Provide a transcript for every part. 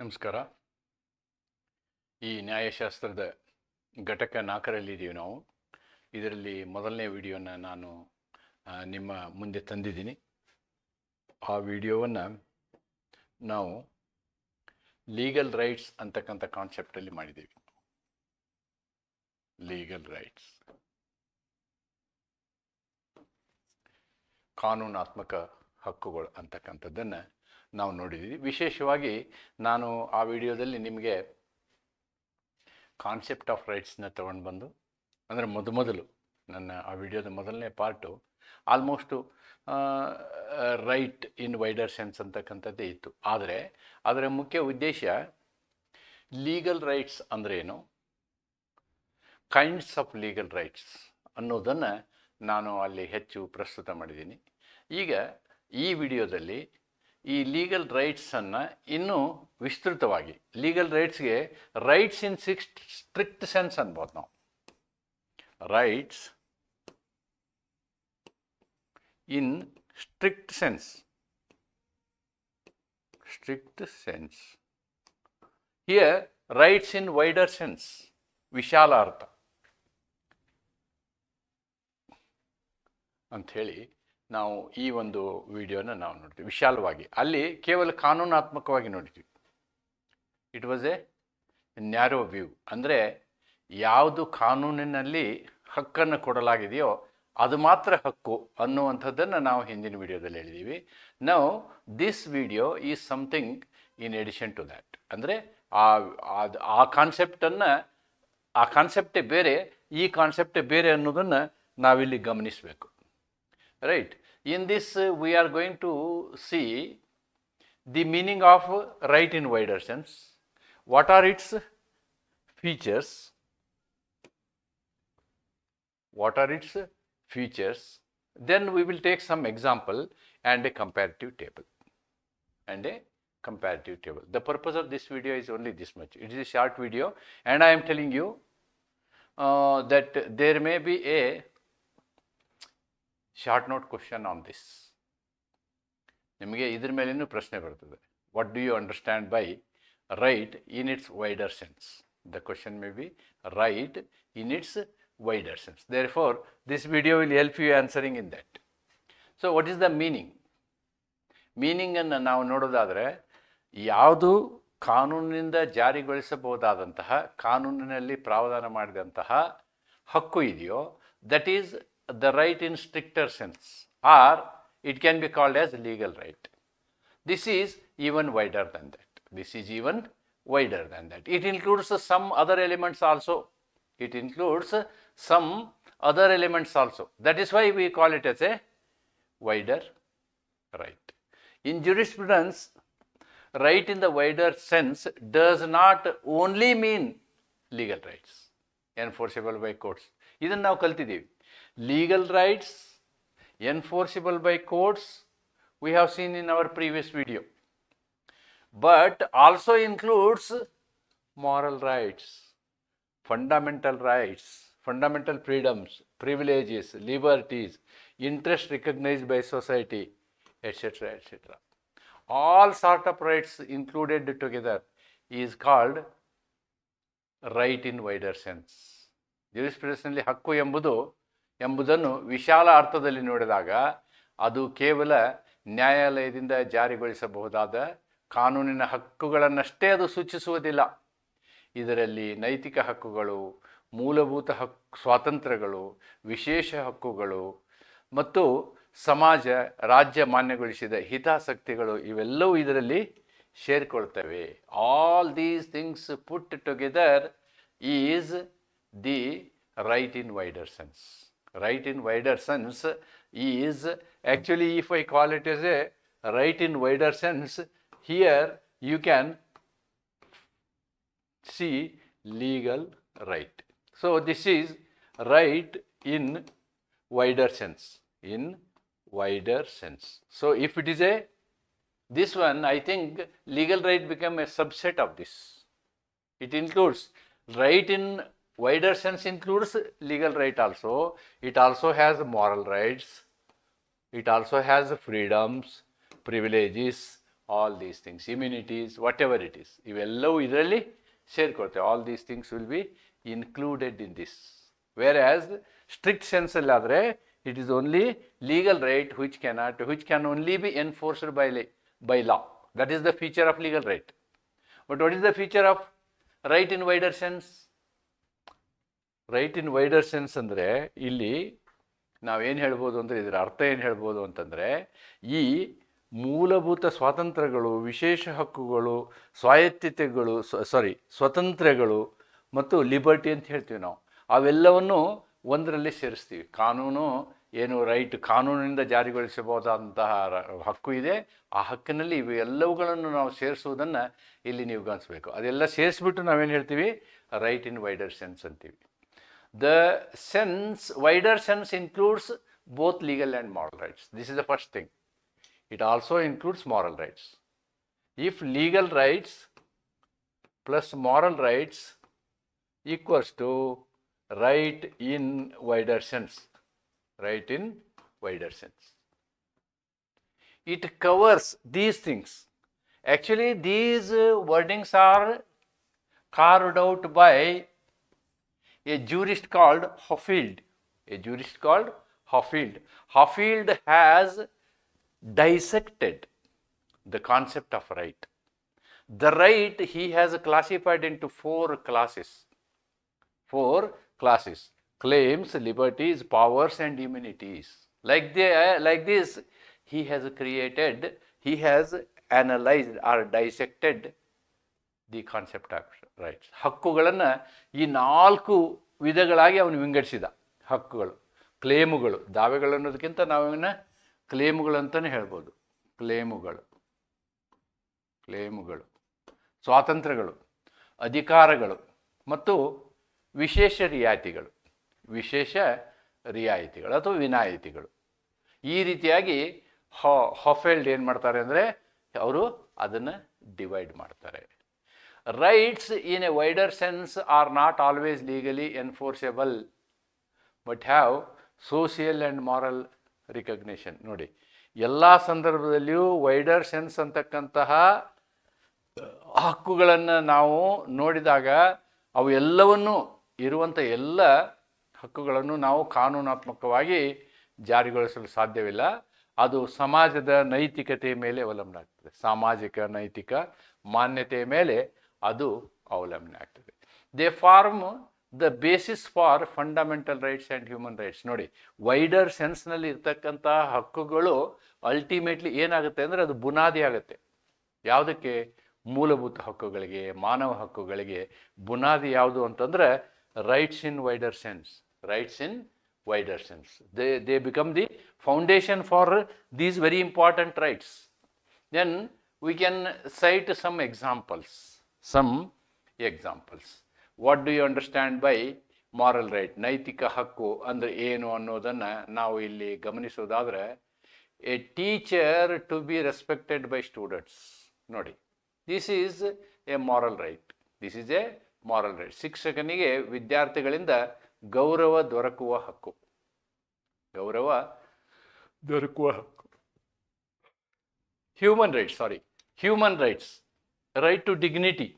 ನಮಸ್ಕಾರ. ಈ ನ್ಯಾಯಶಾಸ್ತ್ರದ ಘಟಕ ನಾಲ್ಕರಲ್ಲಿದ್ದೀವಿ ನಾವು. ಇದರಲ್ಲಿ ಮೊದಲನೇ ವಿಡಿಯೋನ ನಾನು ನಿಮ್ಮ ಮುಂದೆ ತಂದಿದ್ದೀನಿ. ಆ ವಿಡಿಯೋವನ್ನು ನಾವು ಲೀಗಲ್ ರೈಟ್ಸ್ ಅಂತಕ್ಕಂಥ ಕಾನ್ಸೆಪ್ಟಲ್ಲಿ ಮಾಡಿದ್ದೀವಿ. Legal rights. ಕಾನೂನಾತ್ಮಕ ಹಕ್ಕುಗಳು ಅಂತಕ್ಕಂಥದ್ದನ್ನು ನಾವು ನೋಡಿದ್ದೀವಿ. ವಿಶೇಷವಾಗಿ ನಾನು ಆ ವಿಡಿಯೋದಲ್ಲಿ ನಿಮಗೆ ಕಾನ್ಸೆಪ್ಟ್ ಆಫ್ ರೈಟ್ಸ್ನ ತಗೊಂಡು ಬಂದು, ಅಂದರೆ ಮೊದ ಮೊದಲು ನನ್ನ ಆ ವಿಡಿಯೋದ ಮೊದಲನೇ part almost right in wider sense ಅಂತಕ್ಕಂಥದ್ದೇ ಇತ್ತು. ಆದರೆ ಅದರ ಮುಖ್ಯ ಉದ್ದೇಶ ಲೀಗಲ್ ರೈಟ್ಸ್ ಅಂದ್ರೇನು ಕೈಂಡ್ಸ್ ಆಫ್ ಲೀಗಲ್ ರೈಟ್ಸ್ ಅನ್ನೋದನ್ನು ನಾನು ಅಲ್ಲಿ ಹೆಚ್ಚು ಪ್ರಸ್ತುತ ಮಾಡಿದ್ದೀನಿ. ಈಗ ಈ ವಿಡಿಯೋದಲ್ಲಿ ಈ ಲೀಗಲ್ ರೈಟ್ಸನ್ನು ಇನ್ನೂ ವಿಸ್ತೃತವಾಗಿ legal ರೈಟ್ಸ್ಗೆ rights in six strict sense ಅನ್ಬೋದು ನಾವು. Rights in strict sense strict sense here rights in wider sense ವಿಶಾಲ ಅರ್ಥ ಅಂಥೇಳಿ ನಾವು ಈ ಒಂದು ವಿಡಿಯೋನ ನಾವು ನೋಡ್ತೀವಿ, ವಿಶಾಲವಾಗಿ. ಅಲ್ಲಿ ಕೇವಲ ಕಾನೂನಾತ್ಮಕವಾಗಿ ನೋಡ್ತೀವಿ it was a narrow view ಅಂದರೆ ಯಾವುದು ಕಾನೂನಿನಲ್ಲಿ ಹಕ್ಕನ್ನು ಕೊಡಲಾಗಿದೆಯೋ ಅದು ಮಾತ್ರ ಹಕ್ಕು ಅನ್ನುವಂಥದ್ದನ್ನು ನಾವು ಹಿಂದಿನ ವಿಡಿಯೋದಲ್ಲಿ ಹೇಳಿದ್ದೀವಿ ನಾವು this video is something in addition to that ಅಂದರೆ ಆ, ಅದು- ಆ ಕಾನ್ಸೆಪ್ಟನ್ನು ಆ ಕಾನ್ಸೆಪ್ಟೇ ಬೇರೆ, ಈ ಕಾನ್ಸೆಪ್ಟೇ ಬೇರೆ ಅನ್ನೋದನ್ನು ನಾವಿಲ್ಲಿ ಗಮನಿಸಬೇಕು. Right. In this uh, we are going to see the meaning of right in wider sense. What are its features? What are its features? Then we will take some example and a comparative table. And a comparative table. The purpose of this video is only this much. It is a short video. And i am telling you uh, that there may be a short note question on this ನಿಮಗೆ ಇದ್ರ ಮೇಲೇನೂ ಪ್ರಶ್ನೆ ಬರ್ತದೆ. What do you understand by right in its wider sense the question may be right in its wider sense therefore this video will help you answering in that so what is the meaning ಮೀನಿಂಗನ್ನು ನಾವು ನೋಡೋದಾದರೆ, ಯಾವುದು ಕಾನೂನಿನಿಂದ ಜಾರಿಗೊಳಿಸಬಹುದಾದಂತಹ, ಕಾನೂನಿನಲ್ಲಿ ಪ್ರಾವಧಾನ ಮಾಡಿದಂತಹ ಹಕ್ಕು ಇದೆಯೋ that is The right in stricter sense or it can be called as legal right this is even wider than that. This is even wider than that. It includes some other elements also. It includes some other elements also. That is why we call it as a wider right. In jurisprudence, right in the wider sense does not only mean legal rights enforceable by courts. ಇದನ್ನು ನಾವು ಕಲ್ತಿದ್ದೀವಿ legal rights enforceable by courts we have seen in our previous video but also includes moral rights fundamental rights fundamental freedoms privileges liberties interest recognized by society etc etc all sort of rights included together is called right in wider sense ಜುರಿಸ್ಪ್ರುಡೆನ್ಸ್ನಲ್ಲಿ ಹಕ್ಕು ಎಂಬುದು ಎಂಬುದನ್ನು ವಿಶಾಲ ಅರ್ಥದಲ್ಲಿ ನೋಡಿದಾಗ ಅದು ಕೇವಲ ನ್ಯಾಯಾಲಯದಿಂದ ಜಾರಿಗೊಳಿಸಬಹುದಾದ ಕಾನೂನಿನ ಹಕ್ಕುಗಳನ್ನಷ್ಟೇ ಅದು ಸೂಚಿಸುವುದಿಲ್ಲ. ಇದರಲ್ಲಿ ನೈತಿಕ ಹಕ್ಕುಗಳು, ಮೂಲಭೂತ ಹಕ್ಕು ಸ್ವಾತಂತ್ರ್ಯಗಳು, ವಿಶೇಷ ಹಕ್ಕುಗಳು ಮತ್ತು ಸಮಾಜ ರಾಜ್ಯ ಮಾನ್ಯಗೊಳಿಸಿದ ಹಿತಾಸಕ್ತಿಗಳು ಇವೆಲ್ಲವೂ ಇದರಲ್ಲಿ ಸೇರಿಕೊಳ್ತವೆ. All these things put together is the right in wider sense right in wider sense is actually if I call it as a right in wider sense, here you can see legal right. So this is right in wider sense, in wider sense. So if it is a this one, I think legal right become a subset of this. It includes right in wider sense includes legal right also. It also has moral rights. It also has freedoms, privileges, all these things immunities whatever it is ಇವೆಲ್ಲವೂ ಇದರಲ್ಲಿ ಸೇರ್ಕೊಳ್ತೇವೆ. All these things will be included in this whereas strict ಸೆನ್ಸಲ್ಲಾದರೆ it is only legal right which cannot which can only be enforced by by law that is the feature of legal right but what is the feature of right in wider sense right in wider sense ಅಂದರೆ ಇಲ್ಲಿ ನಾವೇನು ಹೇಳ್ಬೋದು ಅಂದರೆ ಇದರ ಅರ್ಥ ಏನು ಹೇಳ್ಬೋದು ಅಂತಂದರೆ ಈ ಮೂಲಭೂತ ಸ್ವಾತಂತ್ರ್ಯಗಳು, ವಿಶೇಷ ಹಕ್ಕುಗಳು, ಸ್ವಾಯತ್ತತೆಗಳು ಸಾರಿ ಸ್ವತಂತ್ರ್ಯಗಳು ಮತ್ತು ಲಿಬರ್ಟಿ ಅಂತ ಹೇಳ್ತೀವಿ ನಾವು. ಅವೆಲ್ಲವನ್ನು ಒಂದರಲ್ಲಿ ಸೇರಿಸ್ತೀವಿ. ಕಾನೂನು ಏನು ರೈಟ್ ಕಾನೂನಿನಿಂದ ಜಾರಿಗೊಳಿಸಬಹುದಾದಂತಹ ಹಕ್ಕು ಇದೆ. ಆ ಹಕ್ಕಿನಲ್ಲಿ ಇವೆಲ್ಲವುಗಳನ್ನು ನಾವು ಸೇರಿಸುವುದನ್ನು ಇಲ್ಲಿ ನೀವು ಗಮನಿಸಬೇಕು. ಅದೆಲ್ಲ ಸೇರಿಸ್ಬಿಟ್ಟು ನಾವೇನು ಹೇಳ್ತೀವಿ? ರೈಟ್ ಇನ್ ವೈಡರ್ ಸೆನ್ಸ್ ಅಂತೀವಿ. The sense wider sense includes both legal and moral rights. This is the first thing. It also includes moral rights. If legal rights plus moral rights equals to right in wider sense right in wider sense. It covers these things. Actually these uh, wordings are carved out by a jurist called Hofield. A jurist called Hoffield. Hoffield has dissected the concept of right. The right he has classified into four classes. Four classes claims, liberties, powers, and immunities. Like, like this, he has created, he has analyzed or dissected the concept of rights ಹಕ್ಕುಗಳನ್ನು ಈ ನಾಲ್ಕು ವಿಧಗಳಾಗಿ ಅವನು ವಿಂಗಡಿಸಿದ. ಹಕ್ಕುಗಳು, ಕ್ಲೇಮುಗಳು. ದಾವೆಗಳು ಅನ್ನೋದಕ್ಕಿಂತ ನಾವಿನ ಕ್ಲೇಮುಗಳು ಅಂತಲೇ ಹೇಳ್ಬೋದು. ಕ್ಲೇಮುಗಳು ಕ್ಲೇಮುಗಳು, ಸ್ವಾತಂತ್ರ್ಯಗಳು, ಅಧಿಕಾರಗಳು ಮತ್ತು ವಿಶೇಷ ರಿಯಾಯಿತಿಗಳು. ವಿಶೇಷ ರಿಯಾಯಿತಿಗಳು ಅಥವಾ ವಿನಾಯಿತಿಗಳು. ಈ ರೀತಿಯಾಗಿ ಹೊಫೆಲ್ಡ್ ಏನು ಮಾಡ್ತಾರೆ ಅಂದರೆ ಅವರು ಅದನ್ನು ಡಿವೈಡ್ ಮಾಡ್ತಾರೆ. Rights in a wider sense are not always legally enforceable but have social and moral recognition ನೋಡಿ, ಎಲ್ಲ ಸಂದರ್ಭದಲ್ಲಿಯೂ ವೈಡರ್ ಸೆನ್ಸ್ ಅಂತಕ್ಕಂತಹ ಹಕ್ಕುಗಳನ್ನು ನಾವು ನೋಡಿದಾಗ ಅವು ಎಲ್ಲವನ್ನು ಇರುವಂಥ ಎಲ್ಲ ಹಕ್ಕುಗಳನ್ನು ನಾವು ಕಾನೂನಾತ್ಮಕವಾಗಿ ಜಾರಿಗೊಳಿಸಲು ಸಾಧ್ಯವಿಲ್ಲ. ಅದು ಸಮಾಜದ ನೈತಿಕತೆಯ ಮೇಲೆ ಅವಲಂಬನೆ ಆಗ್ತದೆ. ಸಾಮಾಜಿಕ, ನೈತಿಕ ಮಾನ್ಯತೆಯ ಮೇಲೆ ಅದು ಅವಲಂಬನೆ ಆಗ್ತದೆ. They form the basis for fundamental rights and human rights ನೋಡಿ ವೈಡರ್ ಸೆನ್ಸ್ನಲ್ಲಿ ಇರ್ತಕ್ಕಂಥ ಹಕ್ಕುಗಳು ಅಲ್ಟಿಮೇಟ್ಲಿ ಏನಾಗುತ್ತೆ ಅಂದರೆ ಅದು ಬುನಾದಿ ಆಗುತ್ತೆ. ಯಾವುದಕ್ಕೆ? ಮೂಲಭೂತ ಹಕ್ಕುಗಳಿಗೆ, ಮಾನವ ಹಕ್ಕುಗಳಿಗೆ ಬುನಾದಿ ಯಾವುದು ಅಂತಂದರೆ rights in wider sense rights in wider sense they they become the foundation for these very important rights then we can cite some examples some examples what do you understand by moral right ನೈತಿಕ ಹಕ್ಕು ಅಂದರೆ ಏನು ಅನ್ನೋದನ್ನು ನಾವು ಇಲ್ಲಿ ಗಮನಿಸೋದಾದರೆ a teacher to be respected by students ನೋಡಿ this is a moral right this is a moral right ಶಿಕ್ಷಕನಿಗೆ ವಿದ್ಯಾರ್ಥಿಗಳಿಂದ ಗೌರವ ದೊರಕುವ ಹಕ್ಕು. ಗೌರವ ದೊರಕುವ ಹಕ್ಕು. Human rights sorry human rights right to dignity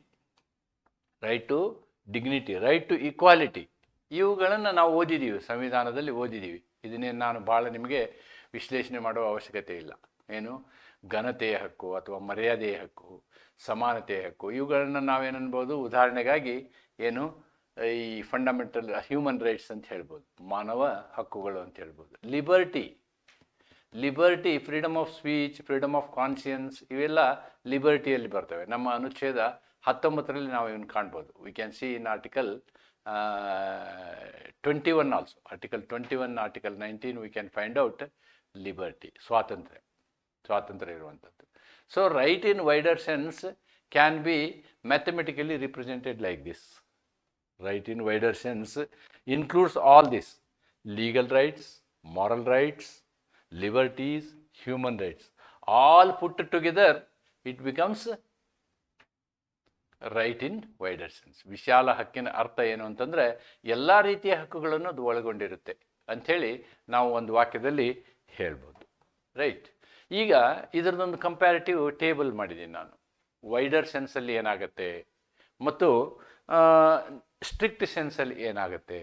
right to dignity right to equality ಇವುಗಳನ್ನು ನಾವು ಓದಿದ್ದೀವಿ ಸಂವಿಧಾನದಲ್ಲಿ ಓದಿದ್ದೀವಿ ಇದನ್ನೇ ನಾನು ಭಾಳ ನಿಮಗೆ ವಿಶ್ಲೇಷಣೆ ಮಾಡುವ ಅವಶ್ಯಕತೆ ಇಲ್ಲ. ಏನು? ಘನತೆಯ ಹಕ್ಕು ಅಥವಾ ಮರ್ಯಾದೆಯ ಹಕ್ಕು, ಸಮಾನತೆಯ ಹಕ್ಕು, ಇವುಗಳನ್ನು ನಾವೇನನ್ಬೋದು? ಉದಾಹರಣೆಗಾಗಿ ಏನು? ಈ ಫಂಡಮೆಂಟಲ್ ಹ್ಯೂಮನ್ ರೈಟ್ಸ್ ಅಂತ ಹೇಳ್ಬೋದು. ಮಾನವ ಹಕ್ಕುಗಳು ಅಂತ ಹೇಳ್ಬೋದು. Liberty liberty freedom of speech freedom of conscience ಇವೆಲ್ಲ ಲಿಬರ್ಟಿಯಲ್ಲಿ ಬರ್ತವೆ. ನಮ್ಮ ಅನುಚ್ಛೇದ ಹತ್ತೊಂಬತ್ತರಲ್ಲಿ ನಾವು ಇವನ್ನ ಕಾಣ್ಬೋದು. We can see in article twenty one also article twenty one article nineteen we can find out liberty ಸ್ವಾತಂತ್ರ್ಯ ಸ್ವಾತಂತ್ರ್ಯ ಇರುವಂಥದ್ದು so right in wider sense can be mathematically represented like this right in wider sense includes all this legal rights moral rights, liberties, human rights. All put together, it becomes right in wider sense ವಿಶಾಲ ಹಕ್ಕಿನ ಅರ್ಥ ಏನು ಅಂತಂದರೆ ಎಲ್ಲ ರೀತಿಯ ಹಕ್ಕುಗಳನ್ನು ಅದು ಒಳಗೊಂಡಿರುತ್ತೆ. ಅಂಥೇಳಿ ನಾವು ಒಂದು ವಾಕ್ಯದಲ್ಲಿ ಹೇಳ್ಬೋದು. ರೈಟ್ ಈಗ ಇದರದೊಂದು ಕಂಪ್ಯಾರಿಟಿವ್ ಟೇಬಲ್ ಮಾಡಿದ್ದೀನಿ ನಾನು. ವೈಡರ್ ಸೆನ್ಸಲ್ಲಿ ಏನಾಗುತ್ತೆ? ಮತ್ತು ಸ್ಟ್ರಿಕ್ಟ್ ಸೆನ್ಸಲ್ಲಿ ಏನಾಗುತ್ತೆ?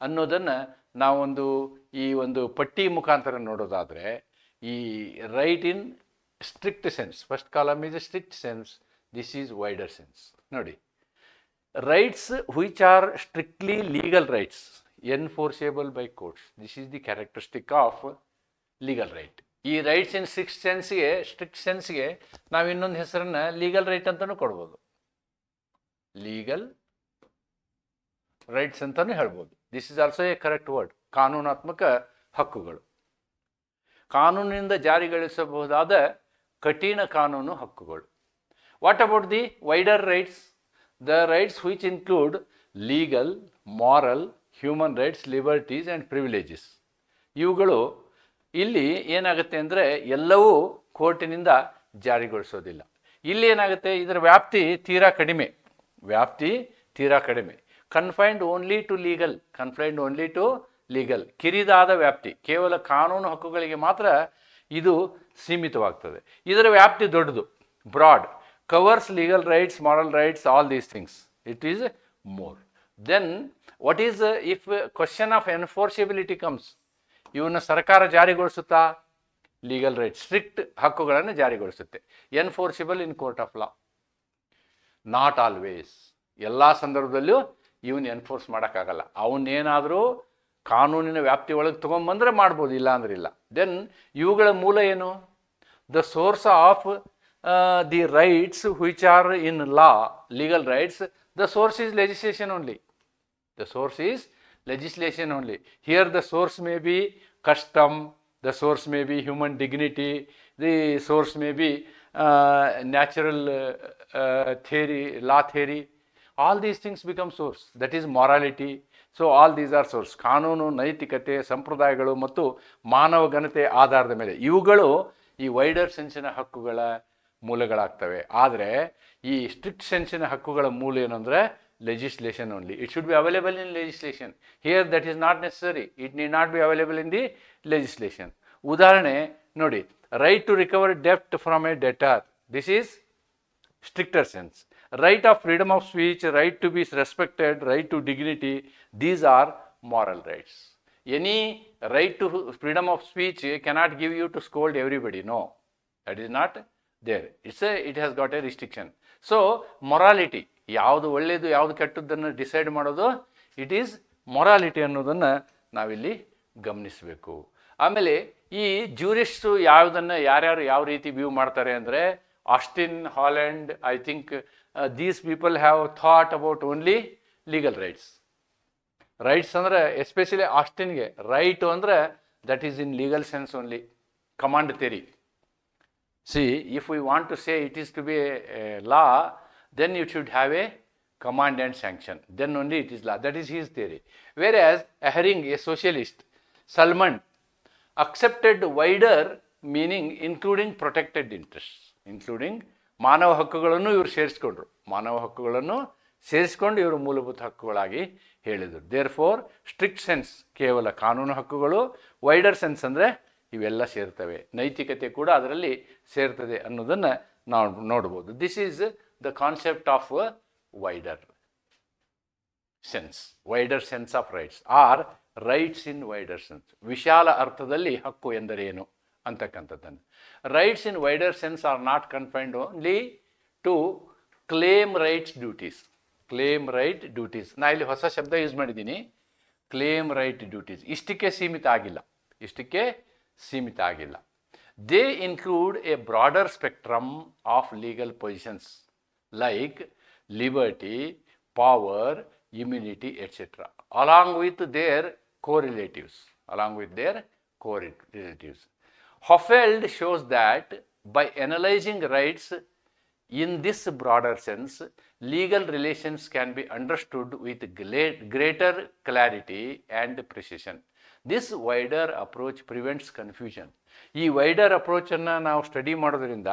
ಅನ್ನೋದನ್ನು ನಾವೊಂದು ಈ ಒಂದು ಪಟ್ಟಿ ಮುಖಾಂತರ ನೋಡೋದಾದರೆ, ಈ right in strict sense first column is a strict sense this is wider sense ನೋಡಿ rights which are strictly legal rights enforceable by courts this is the characteristic of legal right ಈ ರೈಟ್ಸ್ ಇನ್ ಸ್ಟ್ರಿಕ್ಟ್ ಸೆನ್ಸ್ಗೆ strict ಸೆನ್ಸ್ಗೆ ನಾವು ಇನ್ನೊಂದು ಹೆಸರನ್ನು legal right ಅಂತಲೂ ಕೊಡ್ಬೋದು. Legal rights ಅಂತಲೂ ಹೇಳ್ಬೋದು. This is also a correct word ಕಾನೂನಾತ್ಮಕ ಹಕ್ಕುಗಳು. ಕಾನೂನಿನಿಂದ ಜಾರಿಗೊಳಿಸಬಹುದಾದ ಕಠಿಣ ಕಾನೂನು ಹಕ್ಕುಗಳು. What about the wider rights the rights which include legal moral human rights liberties and privileges ಇವುಗಳು ಇಲ್ಲಿ ಏನಾಗುತ್ತೆ ಅಂದರೆ ಎಲ್ಲವೂ ಕೋರ್ಟಿನಿಂದ ಜಾರಿಗೊಳಿಸೋದಿಲ್ಲ. ಇಲ್ಲಿ ಏನಾಗುತ್ತೆ? ಇದರ ವ್ಯಾಪ್ತಿ ತೀರಾ ಕಡಿಮೆ. ವ್ಯಾಪ್ತಿ ತೀರಾ ಕಡಿಮೆ. Confined only to legal confined only to legal ಕಿರಿದಾದ ವ್ಯಾಪ್ತಿ, ಕೇವಲ ಕಾನೂನು ಹಕ್ಕುಗಳಿಗೆ ಮಾತ್ರ ಇದು ಸೀಮಿತವಾಗ್ತದೆ. ಇದರ ವ್ಯಾಪ್ತಿ ದೊಡ್ಡದು broad covers legal rights moral rights all these things it is more than what is if question of enforceability comes ಇವನ್ನ ಸರ್ಕಾರ ಜಾರಿಗೊಳಿಸುತ್ತಾ? ಲೀಗಲ್ ರೈಟ್ ಸ್ಟ್ರಿಕ್ಟ್ ಹಕ್ಕುಗಳನ್ನು ಜಾರಿಗೊಳಿಸುತ್ತೆ. Enforceable in court of law not always ಎಲ್ಲ ಸಂದರ್ಭದಲ್ಲೂ ಇವನ್ ಎನ್ಫೋರ್ಸ್ ಮಾಡೋಕ್ಕಾಗಲ್ಲ. ಅವನೇನಾದರೂ ಕಾನೂನಿನ ವ್ಯಾಪ್ತಿ ಒಳಗೆ ತೊಗೊಂಬಂದರೆ ಮಾಡ್ಬೋದು, ಇಲ್ಲ ಅಂದ್ರೆ ಇಲ್ಲ. ದೆನ್ ಇವುಗಳ ಮೂಲ ಏನು? The source of the rights which are in law legal rights the source is legislation only the source is legislation only here the source may be custom the source may be human dignity the source may be natural theory law theory all these things become source that is morality so all these are source ಕಾನೂನು ನೈತಿಕತೆ ಸಂಪ್ರದಾಯಗಳು ಮತ್ತು ಮಾನವ ಘನತೆ ಆಧಾರದ ಮೇಲೆ ಇವುಗಳು ಈ ವೈಡರ್ ಸೆನ್ಸಿನ ಹಕ್ಕುಗಳ ಮೂಲಗಳಾಗ್ತವೆ. ಆದರೆ, ಈ ಸ್ಟ್ರಿಕ್ಟ್ ಸೆನ್ಸಿನ ಹಕ್ಕುಗಳ ಮೂಲ ಏನಂದರೆ legislation only it should be available in legislation here that is not necessary it need not be available in the legislation ಉದಾಹರಣೆ, ನೋಡಿ right to recover deft from a debtor this is stricter sense right of freedom of speech right to be respected right to dignity these are moral rights any right to freedom of speech cannot give you to scold everybody no that is not there it's a it has got a restriction so morality ಯಾವುದು ಒಳ್ಳೆಯದು ಯಾವುದು ಕೆಟ್ಟದ್ದನ್ನು decide ಮಾಡೋದು it is morality ಅನ್ನೋದನ್ನು ನಾವಿಲ್ಲಿ ಗಮನಿಸಬೇಕು. ಆಮೇಲೆ ಈ ಜ್ಯೂರಿಸ್ಟು ಯಾವುದನ್ನು, ಯಾರ್ಯಾರು ಯಾವ ರೀತಿ ವ್ಯೂ ಮಾಡ್ತಾರೆ ಅಂದರೆ Austin Holland I think these people have thought about only legal rights rights ಅಂದರೆ ಎಸ್ಪೆಷಲಿ ಆಸ್ಟಿನ್ಗೆ ರೈಟು ಅಂದರೆ that is in legal sense only command theory See, if we want to say it is to be a, a law, then you should have a command and sanction. Then only it is law. That is his theory. Whereas Ehring, a socialist, Salman, accepted wider meaning including protected interests, including ಮಾನವ ಹಕ್ಕುಗಳನ್ನು ಇವರು ಸೇರಿಸ್ಕೊಂಡ್ರು. ಮಾನವ ಹಕ್ಕುಗಳನ್ನು ಸೇರಿಸ್ಕೊಂಡು ಇವರು ಮೂಲಭೂತ ಹಕ್ಕುಗಳಾಗಿ ಹೇಳಿದರು. There four strict sense ಕೇವಲ ಕಾನೂನು ಹಕ್ಕುಗಳು ವೈಡರ್ ಸೆನ್ಸ್ ಅಂದರೆ ಇವೆಲ್ಲ ಸೇರ್ತವೆ. ನೈತಿಕತೆ ಕೂಡ ಅದರಲ್ಲಿ ಸೇರ್ತದೆ ಅನ್ನೋದನ್ನು ನಾವು ನೋಡ್ಬೋದು. This is the concept of wider sense wider sense of rights or rights in wider sense ವಿಶಾಲ ಅರ್ಥದಲ್ಲಿ ಹಕ್ಕು ಎಂದರೇನು ಅಂತಕ್ಕಂಥದ್ದನ್ನು. Rights in wider sense are not confined only to claim rights duties claim right duties ನಾ ಇಲ್ಲಿ ಹೊಸ ಶಬ್ದ use ಮಾಡಿದ್ದೀನಿ. ಕ್ಲೇಮ್ ರೈಟ್ ಡ್ಯೂಟೀಸ್ ಇಷ್ಟಕ್ಕೆ ಸೀಮಿತ ಆಗಿಲ್ಲ. ಇಷ್ಟಕ್ಕೆ ಸೀಮಿತ ಆಗಿಲ್ಲ. They include a broader spectrum of legal positions like liberty power immunity, etc., along with their correlatives, along with their correlatives. Hoffeld shows that by analyzing rights in this broader sense, legal relations can be understood with greater clarity and precision. This wider approach prevents confusion. ಈ wider ಅಪ್ರೋಚನ್ನು ನಾವು study ಮಾಡೋದ್ರಿಂದ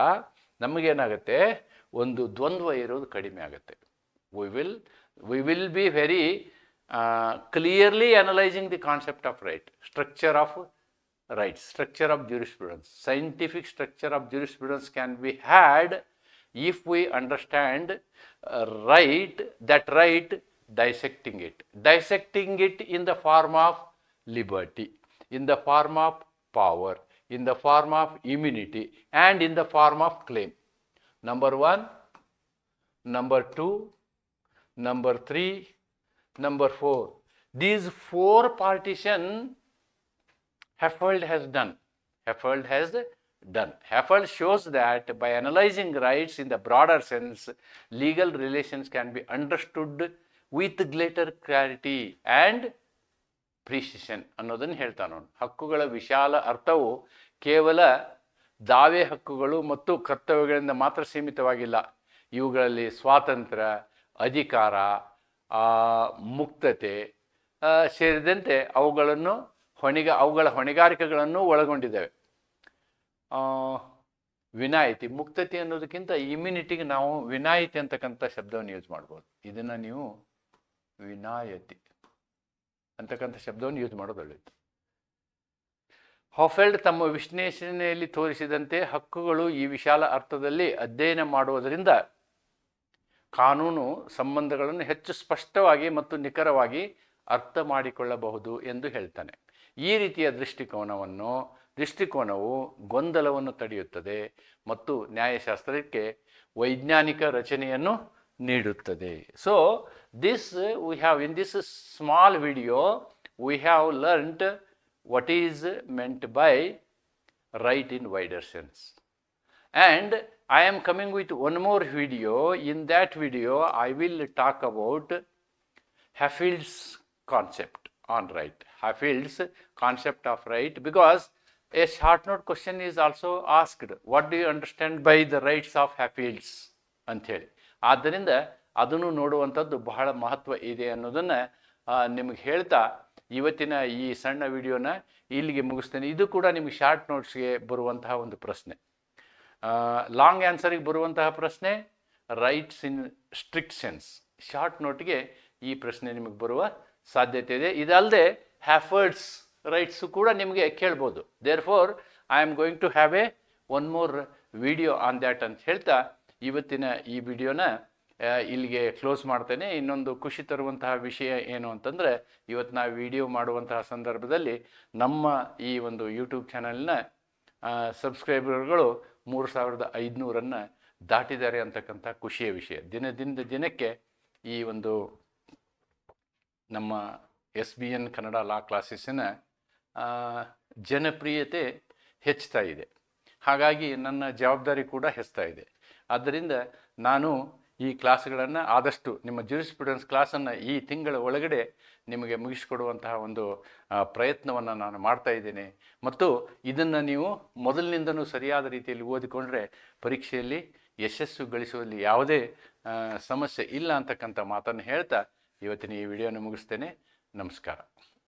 ನಮಗೇನಾಗುತ್ತೆ ಒಂದು ದ್ವಂದ್ವ ಇರೋದು ಕಡಿಮೆ ಆಗುತ್ತೆ we will we will be very clearly clearly analyzing the concept of right structure of rights structure of jurisprudence. Scientific structure of jurisprudence can be had if we understand uh, right that right dissecting it. Dissecting it in the form of liberty in the form of power in the form of immunity and in the form of claim. Number 1 number 2 number 3 number 4 these four partition Haffold has done. Heffold has done. Heffold shows that by analyzing rights in the broader sense, legal relations can be understood with greater clarity and precision. ಅನ್ನೋದನ್ನು ಹೇಳ್ತಾನೆ ಅವನು ಹಕ್ಕುಗಳ ವಿಶಾಲ ಅರ್ಥವು ಕೇವಲ ದಾವೆ ಹಕ್ಕುಗಳು ಮತ್ತು ಕರ್ತವ್ಯಗಳಿಂದ ಮಾತ್ರ ಸೀಮಿತವಾಗಿಲ್ಲ ಇವುಗಳಲ್ಲಿ ಸ್ವಾತಂತ್ರ್ಯ ಅಧಿಕಾರ. ಮುಕ್ತತೆ ಸೇರಿದಂತೆ ಅವುಗಳನ್ನು ಹೊಣೆಗ, ಅವುಗಳ ಹೊಣೆಗಾರಿಕೆಗಳನ್ನು ಒಳಗೊಂಡಿದ್ದೇವೆ. ವಿನಾಯಿತಿ, ಮುಕ್ತತೆ ಅನ್ನೋದಕ್ಕಿಂತ ಇಮ್ಯುನಿಟಿಗೆ ನಾವು ವಿನಾಯಿತಿ ಅಂತಕ್ಕಂಥ ಶಬ್ದವನ್ನು ಯೂಸ್ ಮಾಡ್ಬೋದು. ಇದನ್ನು ನೀವು ವಿನಾಯತಿ ಅಂತಕ್ಕಂಥ ಶಬ್ದವನ್ನು ಯೂಸ್ ಮಾಡೋದು ಒಳ್ಳೆಯದು ಹಾಫೆಲ್ಡ್ ತಮ್ಮ ವಿಶ್ಲೇಷಣೆಯಲ್ಲಿ ತೋರಿಸಿದಂತೆ ಹಕ್ಕುಗಳು ಈ ವಿಶಾಲ ಅರ್ಥದಲ್ಲಿ ಅಧ್ಯಯನ ಮಾಡುವುದರಿಂದ ಕಾನೂನು ಸಂಬಂಧಗಳನ್ನು ಹೆಚ್ಚು ಸ್ಪಷ್ಟವಾಗಿ ಮತ್ತು ನಿಖರವಾಗಿ ಅರ್ಥ ಮಾಡಿಕೊಳ್ಳಬಹುದು ಎಂದು ಹೇಳ್ತಾನೆ. ಈ ರೀತಿಯ ದೃಷ್ಟಿಕೋನವನ್ನು ದೃಷ್ಟಿಕೋನವು ಗೊಂದಲವನ್ನು ತಡೆಯುತ್ತದೆ ಮತ್ತು ನ್ಯಾಯಶಾಸ್ತ್ರಕ್ಕೆ ವೈಜ್ಞಾನಿಕ ರಚನೆಯನ್ನು ನೀಡುತ್ತದೆ so this we have in this small video we have learned what is meant by right in wider sense. And I am coming with one more video. In that video, I will talk about Hohfeld's concept on right. hafield's concept of right because a short note question is also asked. What do you understand by the rights of Haffield's? ಅಂಥೇಳಿ ಆದ್ದರಿಂದ ಅದನ್ನು ನೋಡುವಂಥದ್ದು ಬಹಳ ಮಹತ್ವ ಇದೆ ಅನ್ನೋದನ್ನು ನಿಮಗೆ ಹೇಳ್ತಾ ಇವತ್ತಿನ ಈ ಸಣ್ಣ ವಿಡಿಯೋನ ಇಲ್ಲಿಗೆ ಮುಗಿಸ್ತೇನೆ ಇದು ಕೂಡ ನಿಮಗೆ ಶಾರ್ಟ್ ನೋಟ್ಸ್ಗೆ ಬರುವಂತಹ ಒಂದು ಪ್ರಶ್ನೆ ಲಾಂಗ್ ಆನ್ಸರಿಗೆ ಬರುವಂತಹ ಪ್ರಶ್ನೆ rights in strict sense short ನೋಟ್ಗೆ ಈ ಪ್ರಶ್ನೆ ನಿಮಗೆ ಬರುವ ಸಾಧ್ಯತೆ ಇದೆ. ಇದಲ್ಲದೆ ಹ್ಯಾಫರ್ಡ್ಸ್ ರೈಟ್ಸು ಕೂಡ ನಿಮಗೆ ಕೇಳ್ಬೋದು. Therefore I am going to have a one more video on that ಅಂತ ಹೇಳ್ತಾ ಇವತ್ತಿನ ಈ ವಿಡಿಯೋನ ಇಲ್ಲಿಗೆ ಕ್ಲೋಸ್ ಮಾಡ್ತೇನೆ. ಇನ್ನೊಂದು ಖುಷಿ ತರುವಂತಹ ವಿಷಯ ಏನು ಅಂತಂದರೆ, ಇವತ್ತು ನಾವು ವಿಡಿಯೋ ಮಾಡುವಂತಹ ಸಂದರ್ಭದಲ್ಲಿ ನಮ್ಮ ಈ ಒಂದು ಯೂಟ್ಯೂಬ್ ಚಾನಲ್ನ ಸಬ್ಸ್ಕ್ರೈಬರ್ಗಳು ಮೂರು ಸಾವಿರದ ಐದುನೂರನ್ನು ದಾಟಿದ್ದಾರೆ ಅಂತಕ್ಕಂಥ ಖುಷಿಯ ವಿಷಯ. ದಿನದಿಂದ ದಿನಕ್ಕೆ ಈ ಒಂದು ನಮ್ಮ S B N Kannada law ಕ್ಲಾಸಸ್ಸಿನ ಜನಪ್ರಿಯತೆ ಹೆಚ್ಚುತ್ತಾ ಇದೆ. ಹಾಗಾಗಿ ನನ್ನ ಜವಾಬ್ದಾರಿ ಕೂಡ ಹೆಚ್ಚುತ್ತಾ ಇದೆ. ಆದ್ದರಿಂದ ನಾನು ಈ ಕ್ಲಾಸ್ಗಳನ್ನು ಆದಷ್ಟು ನಿಮ್ಮ ಜೂರಿಸ್ಪ್ರುಡೆನ್ಸ್ ಕ್ಲಾಸನ್ನು ಈ ತಿಂಗಳ ಒಳಗಡೆ ನಿಮಗೆ ಮುಗಿಸ್ಕೊಡುವಂತಹ ಒಂದು ಪ್ರಯತ್ನವನ್ನು ನಾನು ಮಾಡ್ತಾ ಇದ್ದೇನೆ. ಮತ್ತು ಇದನ್ನು ನೀವು ಮೊದಲಿನಿಂದನೂ ಸರಿಯಾದ ರೀತಿಯಲ್ಲಿ ಓದಿಕೊಂಡ್ರೆ ಪರೀಕ್ಷೆಯಲ್ಲಿ ಯಶಸ್ಸು ಗಳಿಸುವಲ್ಲಿ ಯಾವುದೇ ಸಮಸ್ಯೆ ಇಲ್ಲ ಅಂತಕ್ಕಂಥ ಮಾತನ್ನು ಹೇಳ್ತಾ ಇವತ್ತಿನ ಈ ವಿಡಿಯೋನ ಮುಗಿಸ್ತೇನೆ. ನಮಸ್ಕಾರ.